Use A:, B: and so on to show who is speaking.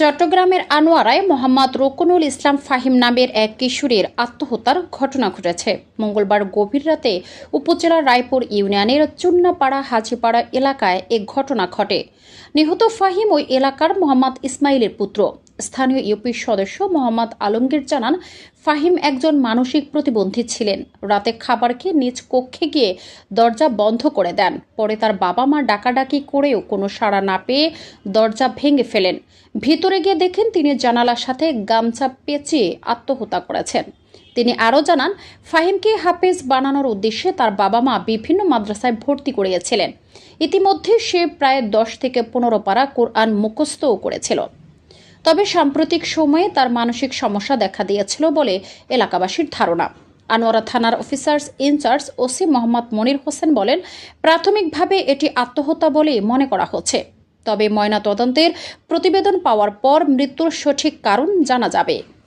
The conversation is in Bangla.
A: চট্টগ্রামের আনোয়ারায় মোহাম্মদ রকুনুল ইসলাম ফাহিম নামের এক কিশোরের আত্মহত্যার ঘটনা ঘটেছে। মঙ্গলবার গভীর রাতে উপজেলার রায়পুর ইউনিয়নের চুন্নাপাড়া হাজিপাড়া এলাকায় এ ঘটনা ঘটে। নিহত ফাহিম ওই এলাকার মোহাম্মদ ইসমাইলের পুত্র। স্থানীয় ইউপি সদস্য মোহাম্মদ আলমগীর জানান ফাহিম একজন মানসিক প্রতিবন্ধী ছিলেন। রাতে খাবার খেয়ে নিজ কক্ষে গিয়ে দরজা বন্ধ করে দেন। পরে তার বাবা মা ডাকাডাকি করেও কোনো সাড়া না পেয়ে দরজা ভেঙে ফেলেন। ভিতরে গিয়ে দেখেন তিনি জানালার সাথে গামছা পেঁচিয়ে আত্মহত্যা করেছেন। তিনি আরও জানান, ফাহিমকে হাফেজ বানানোর উদ্দেশ্যে তার বাবা মা বিভিন্ন মাদ্রাসায় ভর্তি করিয়েছিলেন। ইতিমধ্যে সে প্রায় দশ থেকে পনেরো পারা কোরআন মুখস্থও করেছিল। তবে সাম্প্রতিক সময়ে তার মানসিক সমস্যা দেখা দিয়েছিল বলে এলাকাবাসীর ধারণা। আনোয়ারা থানার officers in charge OC Mohammad Monir Hossain বলেন, প্রাথমিকভাবে এটি আত্মহত্যা বলেই মনে করা হচ্ছে। তবে ময়নাতদন্তের প্রতিবেদন পাওয়ার পর মৃত্যুর সঠিক কারণ জানা যাবে।